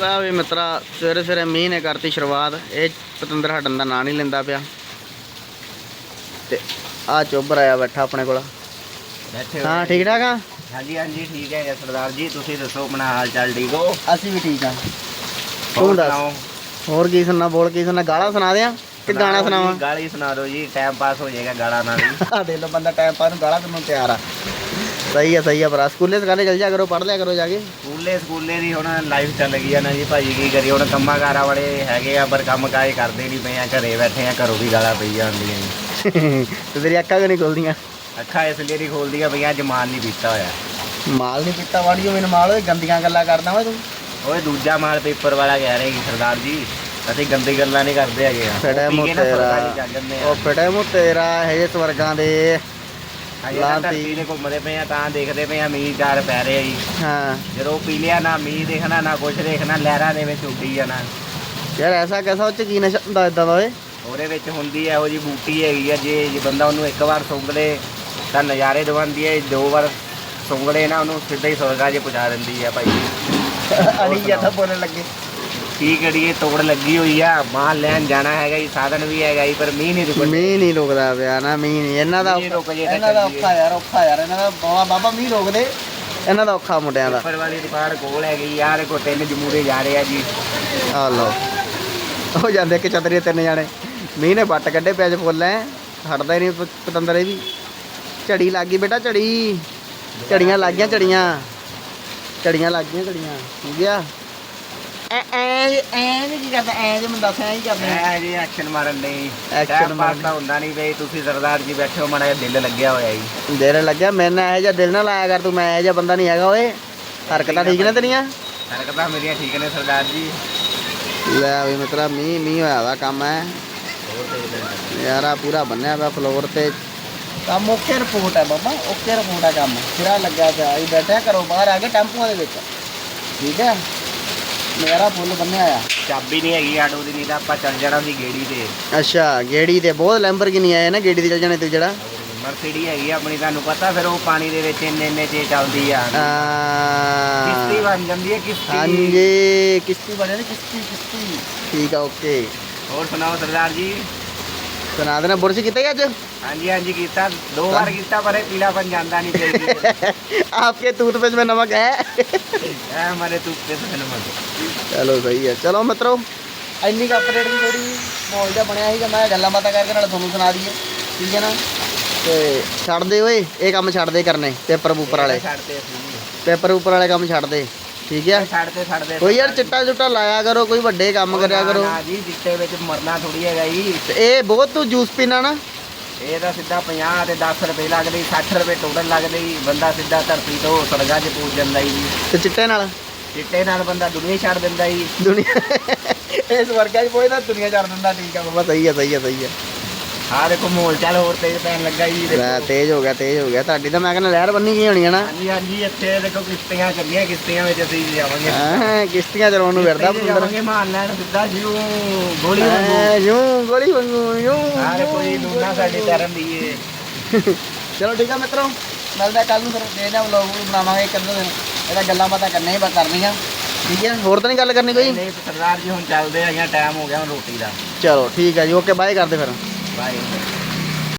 ਲੈ ਵੀ ਮਿੱਤਰਾ ਸਵੇਰੇ ਸਵੇਰੇ ਮੀਂਹ ਨੇ ਕਰਤੀ ਸ਼ੁਰੂਆਤ। ਇਹ ਪਤੰਦਰ ਹਟਣ ਦਾ ਨਾਂ ਨਹੀਂ ਲੈਂਦਾ ਪਿਆ। ਤੇ ਆ ਚੋਬਰ ਆਇਆ ਬੈਠਾ ਆਪਣੇ ਕੋਲ। ਬੈਠੇ ਹਾਂ ਠੀਕ ਠਾਕ ਆ? ਹਾਂਜੀ ਹਾਂਜੀ ਠੀਕ ਹੈ ਸਰਦਾਰ ਜੀ। ਤੁਸੀਂ ਦੱਸੋ ਆਪਣਾ ਹਾਲ ਚਾਲ ਠੀਕ ਹੋ? ਅਸੀਂ ਵੀ ਠੀਕ ਆ। ਹੋਰ ਤੂੰ ਦੱਸ। ਹੋਰ ਕੀ ਸੁਣਨਾ ਬੋਲ ਕੀ ਸੁਣਨਾ? ਗਾਲਾਂ ਸੁਣਾ ਦਿਆਂ ਕਿ ਗਾਣਾ ਸੁਣਾਵਾਂ? ਗਾਲੀ ਸੁਣਾ ਦਿਓ ਜੀ। ਟਾਈਮ ਪਾਸ ਹੋ ਜਾਏਗਾ ਗਾਲਾਂ ਨਾਲ ਆ ਦੇ ਲੋ ਬੰਦਾ ਟਾਈਮ ਪਾਸ ਨੂੰ ਗਾਲਾਂ ਕਰਨ ਨੂੰ ਤਿਆਰ ਆ। ਸਹੀ ਆ ਸਹੀ ਆ ਭਰਾ। ਸਕੂਲੇ ਸਕਾਲੇ ਚਲ ਜਾ ਕਰੋ ਪੜ ਲਿਆ ਕਰੋ ਜਾ ਕੇ। ਸਕੂਲੇ ਸਕੂਲੇ ਦੀ ਹੁਣ ਲਾਈਫ ਚੱਲ ਗਈ ਆ ਨਾ ਜੀ ਭਾਜੀ ਕੀ ਕਰੀ ਹੁਣ ਕੰਮਾਂ ਕਾਰਾਂ ਵਾਲੇ ਹੈਗੇ ਆ ਪਰ ਕੰਮ ਕਾਏ ਕਰਦੇ ਨਹੀਂ ਪਏ ਆ ਘਰੇ ਬੈਠੇ ਆ ਘਰੋਂ ਵੀ ਗਾਲਾਂ ਪਈ ਜਾਂਦੀਆਂ ਜੀ। ਤੇ ਤੇਰੀ ਅੱਖਾਂ ਕਿਉਂ ਨਹੀਂ ਖੁੱਲਦੀਆਂ? ਅੱਖਾਂ ਇਸ ਲਈ ਨਹੀਂ ਖੋਲਦੀਆਂ ਪਈਆਂ ਜਮਾਨ ਨਹੀਂ ਪੀਤਾ ਹੋਇਆ। ਮਾਲ ਨਹੀਂ ਪੀਤਾ ਵਾੜੀਓ ਮੈਨੂੰ ਮਾਲ ਓਏ ਗੰਦੀਆਂ ਗੱਲਾਂ ਕਰਦਾ ਓਏ ਤੂੰ। ਓਏ ਦੂਜਾ ਮਾਲ ਪੇਪਰ ਵਾਲਾ ਕਹਿ ਰਹੇ ਸੀ ਸਰਦਾਰ ਜੀ ਅਸੀਂ ਗੰਦੀ ਗੱਲਾਂ ਨਹੀਂ ਕਰਦੇ ਹੈਗੇ ਆ। ਫੜਾ ਉਹ ਪੀ ਮੂੰਹ ਕੇ ਨਾ ਚੱਲ ਉਹ ਫੜਾ ਮੂੰਹ ਤੇਰਾ ਇਹ ਸਵਰਗਾਂ ਦੇ। ਤਾਂ ਲਾਂਤੀ। ਧਰਤੀ ਦੇ ਘੁੰਮਦੇ ਪਏ ਆ ਤਾਂ ਦੇਖਦੇ ਪਏ ਆ ਮੀਂਹ ਚਾਰ ਪੈ ਰਹੇ ਜੀ। ਹਾਂ। ਜਦੋਂ ਪੀ ਲਿਆ ਨਾ ਮੀਂਹ ਦੇਖਣਾ ਨਾ ਕੁਛ ਦੇਖਣਾ ਲਹਿਰਾਂ ਦੇ ਵਿੱਚ ਉੱਡੀ ਜਾਣਾ ਯਾਰ ਐਸਾ ਕੈਸਾ ਉਹ ਚ ਕੀ ਨਸ਼ਾ ਹੁੰਦਾ ਇਦਾਂ ਦਾ ਓਏ? ਉਹਦੇ ਵਿੱਚ ਹੁੰਦੀ ਹੈ ਇਹੋ ਜੀ ਬੂਟੀ ਹੈਗੀ ਆ ਜੇ ਜੇ ਬੰਦਾ ਉਹਨੂੰ ਇੱਕ ਵਾਰ ਸੁੰਘ ਲੇ ਤਾਂ ਨਜ਼ਾਰੇ ਦਵਾਉਂਦੀ ਹੈ ਦੋ ਵਾਰ ਸੁੰਘ ਲੇ ਨਾ ਉਹਨੂੰ ਸਿੱਧਾ ਹੀ ਸਵਰਗਾ 'ਚ ਪਹੁੰਚਾ ਦਿੰਦੀ ਆ ਭਾਈ। ਅੜੀ ਜਿਹਾ ਬੋਲਣ ਲੱਗੇ। ਕੀ ਕਰੀਏ ਤੋੜ ਲੱਗੀ ਹੋਈ ਆ। ਮਾਲ ਲੈਣ ਜਾਣਾ ਹੈਗਾ ਜੀ ਸਾਧਨ ਵੀ ਹੈਗਾ ਜੀ ਪਰ ਮੀਂਹ ਨਹੀਂ ਰੁਕਣ ਮੀਂਹ ਨਹੀਂ ਰੁਕਦਾ ਪਿਆ ਨਾ ਮੀਂਹ ਨਹੀਂ ਇਹਨਾਂ ਦਾ ਮੀਂਹ ਰੁਕ ਜੇ ਤਾਂ ਇਹਨਾਂ ਦਾ ਚੱਲੀਏ। ਔਖਾ ਯਾਰ ਔਖਾ ਯਾਰ। ਇਹਨਾਂ ਦਾ ਬਾਬਾ ਬਾਬਾ ਮੀਂਹ ਰੋਕ ਦੇ ਇਹਨਾਂ ਦਾ ਔਖਾ ਮੁੰਡਿਆਂ ਦਾ। ਉੱਪਰ ਵਾਲੀ ਦੁਕਾਨ ਕੋਲ ਹੈਗੀ ਯਾਰ ਕੋ ਤਿੰਨ ਜਮੂਰੇ ਜਾ ਰਹੇ ਆ ਜੀ। ਆ ਲਓ। ਹੋ ਜਾਂਦੇ ਕਿ ਚਤਰੀ ਤਿੰਨ ਜਾਣੇ। ਮੀਂਹ ਨੇ ਵੱਟ ਕੱਢੇ ਪਿਆ ਚ ਫੁੱਲ ਐ। ਹਟਦਾ ਹੀ ਨਹੀਂ ਪ- ਪਤੰਦਰ ਇਹ ਵੀ ਝੜੀ ਲੱਗ ਗਈ ਬੇਟਾ ਝੜੀ। ਝੜੀਆਂ ਲੱਗ ਗਈਆਂ ਝੜੀਆਂ। ਝੜੀਆਂ ਲੱਗ ਗਈਆਂ ਝੜੀਆਂ। ਠੀਕ ਆ। ਐ ਐ ਐ ਨੀ ਕੀ ਕਰਦਾ ਐ ਜੇ ਮੈਨੂੰ ਦੱਸ ਐ ਹੀ ਕਰਦੇ। ਆ ਮੈਂ ਜੀ ਐਕਸ਼ਨ ਮਾਰਨ ਲਈ Action ਟਾਈਮ ਪਾਸ ਮਾਰਨ। ਤਾਂ ਹੁੰਦਾ ਨਹੀਂ ਬਈ ਤੁਸੀਂ ਸਰਦਾਰ ਜੀ ਬੈਠੇ ਹੋ ਮਾੜਾ ਜਿਹਾ ਦਿਲ ਲੱਗਿਆ ਹੋਇਆ ਜੀ। ਦੇਰ ਲੱਗਿਆ ਮੇਰੇ ਨਾਲ ਇਹ ਜਿਹਾ ਦਿਲ ਨਾ ਲਾਇਆ ਕਰ ਤੂੰ ਮੈਂ ਇਹ ਜਿਹਾ ਬੰਦਾ ਨਹੀਂ ਹੈਗਾ ਓਏ। ਹਰਕਤਾਂ ਠੀਕ ਨੇ ਤੇਰੀਆਂ? ਹਰਕਤਾਂ ਮੇਰੀਆਂ ਠੀਕ ਨੇ ਸਰਦਾਰ ਜੀ। ਲੈ ਵੀ ਮਿੱਤਰਾ ਮੀਂਹ ਮੀਂਹ ਹੋਇਆ ਵਾ ਕੰਮ ਐ। ਹੋਰ ਦੇਖਦੇ ਹਾਂ। ਯਾਰ ਆ ਪੂਰਾ ਬੰਨਿਆ ਪਿਆ ਫਲੋਰ ਤੇ। ਕੰਮ ਓਕੇ ਰਿਪੋਰਟ ਹੈ ਬਾਬਾ ਓਕੇ ਰਿਪੋਰਟ ਹੈ ਕੰਮ। ਸਿਰਾ ਪਿਆ ਬੈਠਿਆ ਕਰੋ ਬਾਹਰ ਆ ਕੇ ਟੈਂਪੂਆਂ ਦੇ ਵਿੱਚ। ਠੀਕ ਹੈ ਮੇਰਾ ਫੁੱਲ ਬੰਨਿਆ ਆ ਚਾਬੀ ਨਹੀਂ ਹੈਗੀ ਆਟੋ ਦੀ ਨਹੀਂ ਤਾਂ ਆਪਾਂ ਚੱਲ ਜਾਣਾ ਸੀ ਗੇੜੀ ਤੇ। ਅੱਛਾ ਗੇੜੀ ਤੇ ਬਹੁਤ ਲੈਂਬਰਗਿਨੀ ਆਏ ਨਾ ਗੇੜੀ ਤੇ ਚੱਲ ਜਾਣੇ ਤੂੰ ਜਿਹੜਾ? ਮਰਸੀਡੀ ਹੈਗੀ ਆਪਣੀ ਤੁਹਾਨੂੰ ਪਤਾ ਫਿਰ ਉਹ ਪਾਣੀ ਦੇ ਵਿੱਚ ਇੰਨੇ ਇੰਨੇ ਚ ਚੱਲਦੀ ਆ। ਕਿਸ਼ਤੀ ਬਣ ਜਾਂਦੀ ਹੈ ਕਿਸ਼ਤੀ। ਹਾਂਜੀ। ਕਿਸ਼ਤੀ ਬਣੇ ਨੇ ਕਿਸ਼ਤੀ ਕਿਸ਼ਤੀ। ਠੀਕ ਆ ਓਕੇ। ਹੋਰ ਸੁਣਾਓ ਸਰਦਾਰ ਜੀ? ਸੁਣਾ ਦੇਣਾ ਬੁਰਸ਼ ਕੀਤਾ ਅੱਜ? ਹਾਂਜੀ ਹਾਂਜੀ ਕੀਤਾ ਦੋ ਵਾਰ ਕੀਤਾ ਪਰ ਇਹ ਪੀਲਾਪਨ ਜਾਂਦਾ ਨਹੀਂ ਚਾਹੀਦੀ आपके टूथपेस्ट में नमक है ਐ ਮਾਰੇ ਤੂੰ ਕਿਸ ਦਿਨ ਮਤ ਚਲੋ ਸਹੀ ਹੈ ਚਲੋ ਮਿੱਤਰੋ ਇੰਨੀ ਕੁ ਅਪਡੇਟ ਦੀ ਥੋੜੀ ਮਾਹੌਲ ਜਿਹਾ ਬਣਿਆ ਸੀਗਾ ਮੈਂ ਕਿਹਾ ਗੱਲਾਂ ਬਾਤਾਂ ਕਰਕੇ ਨਾਲ ਤੁਹਾਨੂੰ ਸੁਣਾ ਦਈਏ ਠੀਕ ਹੈ ਨਾ ਤੇ ਛੱਡ ਦੇ ਓਏ ਇਹ ਕੰਮ ਛੱਡ ਦੇ ਕਰਨੇ ਪੇਪਰ ਪੂਪਰ ਵਾਲੇ ਛੱਡਦੇ ਅਸੀਂ ਪੇਪਰ ਪੂਪਰ ਵਾਲੇ ਕੰਮ ਛੱਡ ਦੇ ਠੀਕ ਹੈ ਛੱਡਦੇ ਛੱਡਦੇ ਕੋਈ ਯਾਰ ਚਿੱਟਾ ਚੁੱਟਾ ਲਾਇਆ ਕਰੋ ਕੋਈ ਵੱਡੇ ਕੰਮ ਕਰਿਆ ਕਰੋ ਨਾ ਜੀ ਚਿੱਟੇ ਵਿੱਚ ਮਰਨਾ ਥੋੜੀ ਹੈਗਾ ਜੀ ਤੇ ਇਹ ਬਹੁਤ ਤੂੰ ਜੂਸ ਪੀਣਾ ਨਾ ਇਹ ਤਾਂ ਸਿੱਧਾ 50 ਤੇ 10 ਰੁਪਏ ਲੱਗਦੇ 60 ਰੁਪਏ ਟੋਟਲ ਲੱਗਦੇ ਜੀ ਬੰਦਾ ਸਿੱਧਾ ਧਰਤੀ ਤੋਂ ਸੜਗਾ 'ਚ ਪੂਜ ਜਾਂਦਾ ਜੀ। ਤੇ ਚਿੱਟੇ ਨਾਲ? ਚਿੱਟੇ ਨਾਲ ਬੰਦਾ ਦੁਨੀਆ ਛੱਡ ਦਿੰਦਾ ਜੀ। ਦੁਨੀਆ ਇਸ ਵਰਗਾ ਹੀ ਪੋਇਦਾ ਦੁਨੀਆ ਛੱਡ ਦਿੰਦਾ ਠੀਕ ਆ ਬਾਬਾ ਸਹੀ ਹੈ ਸਹੀ ਹੈ ਸਹੀ ਹੈ ਆਹ ਦੇਖੋ ਮਾਹੌਲ ਚੱਲ ਹੋਰ ਤੇਜ਼ ਪੈਣ ਲੱਗਾ ਜੀ ਲੈ ਤੇਜ਼ ਹੋ ਗਿਆ ਤੇਜ਼ ਹੋ ਗਿਆ। ਤੁਹਾਡੀ ਤਾਂ ਮੈਂ ਕਹਿੰਦਾ ਲਹਿਰ ਬੰਨੀ ਗਈ ਹੋਣੀ ਹੈ ਨਾ। ਹਾਂਜੀ ਹਾਂਜੀ ਇੱਥੇ ਦੇਖੋ ਕਿਸ਼ਤੀਆਂ ਚੱਲੀਆਂ ਕਿਸ਼ਤੀਆਂ ਵਿੱਚ ਅਸੀਂ ਜਾਵਾਂਗੇ। ਹਾਂ ਕਿਸ਼ਤੀਆਂ ਚਲਾਉਣ ਨੂੰ ਫਿਰਦਾ ਪਤੰਦਰ ਜਾਵਾਂਗੇ ਮਾਨ ਲੈਣ ਸਿੱਧਾ ਜਿਉ ਗੋਲੀ ਵਾਂਗੂ। ਯੂੰ ਗੋਲੀ ਵਾਂਗੂ ਯੂੰ ਆਹ ਦੇਖੋ ਜੀ ਲੂਨਾ ਸਾਡੀ ਤਰਨ ਦੀ ਏ। ਚਲੋ ਠੀਕ ਆ ਮਿੱਤਰੋ ਮਿਲਦਾ ਕੱਲ ਨੂੰ ਫਿਰ ਦੇਖਦੇ ਆ ਵਲੌਗ ਬਣਾਵਾਂਗੇ ਇੱਕ ਅੱਧੇ ਦਿਨ। ਇਹਦਾ ਗੱਲਾਂ ਬਾਤਾਂ ਕਰਨੀਆਂ ਹੀ ਬਸ ਕਰਨੀਆਂ। ਠੀਕ ਹੈ ਹੋਰ ਤਾਂ ਨਹੀਂ ਗੱਲ ਕਰਨੀ ਕੋਈ? ਨਹੀਂ ਸਰਦਾਰ ਜੀ ਹੁਣ ਚੱਲਦੇ ਆ ਟਾਈਮ ਹੋ ਗਿਆ ਹੁਣ ਰੋਟੀ ਦਾ। ਚਲੋ ਠੀਕ ਹੈ ਜੀ ਓਕੇ ਬਾਏ ਕਰਦੇ ਫਿਰ। ਬਾਏ